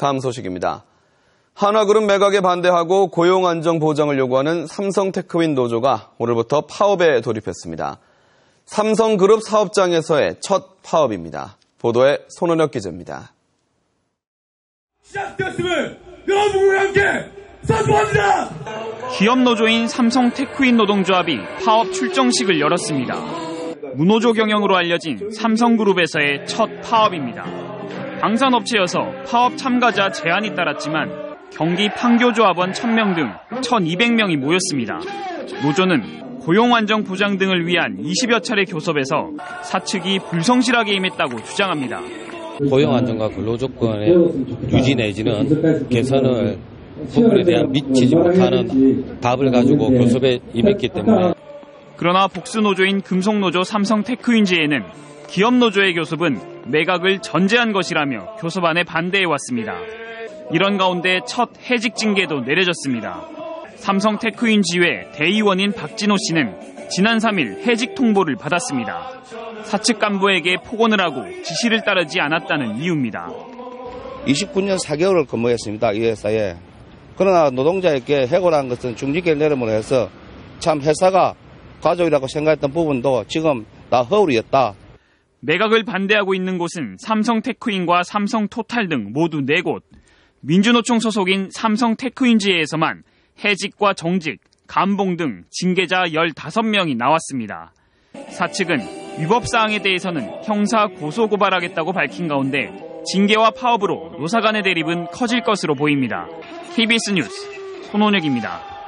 다음 소식입니다. 한화그룹 매각에 반대하고 고용 안정 보장을 요구하는 삼성테크윈 노조가 오늘부터 파업에 돌입했습니다. 삼성그룹 사업장에서의 첫 파업입니다. 보도에 손원혁 기자입니다. 시작되었음을 여러분과 함께 선포합니다. 기업 노조인 삼성테크윈 노동조합이 파업 출정식을 열었습니다. 무노조 경영으로 알려진 삼성그룹에서의 첫 파업입니다. 방산업체여서 파업 참가자 제한이 따랐지만 경기 판교조합원 1000명 등 1200명이 모였습니다. 노조는 고용 안정 보장 등을 위한 20여 차례 교섭에서 사측이 불성실하게 임했다고 주장합니다. 고용 안정과 근로 조건의 유지 내지는 개선을 부분에 대한 미치지 못하는 답을 가지고 교섭에 임했기 때문에 그러나 복수노조인 금속노조 삼성테크윈지에는 기업노조의 교섭은 매각을 전제한 것이라며 교섭안에 반대해 왔습니다. 이런 가운데 첫 해직 징계도 내려졌습니다. 삼성 테크윈지회 대의원인 박진호 씨는 지난 3일 해직 통보를 받았습니다. 사측 간부에게 폭언을 하고 지시를 따르지 않았다는 이유입니다. 29년 4개월을 근무했습니다. 이 회사에. 그러나 노동자에게 해고한 것은 중직계를 내림으로 해서 참 회사가 가족이라고 생각했던 부분도 지금 다 허울이었다. 매각을 반대하고 있는 곳은 삼성테크인과 삼성토탈 등 모두 4곳. 민주노총 소속인 삼성테크인지회에서만 해직과 정직, 감봉 등 징계자 15명이 나왔습니다. 사측은 위법사항에 대해서는 형사 고소고발하겠다고 밝힌 가운데 징계와 파업으로 노사 간의 대립은 커질 것으로 보입니다. KBS 뉴스 손원혁입니다.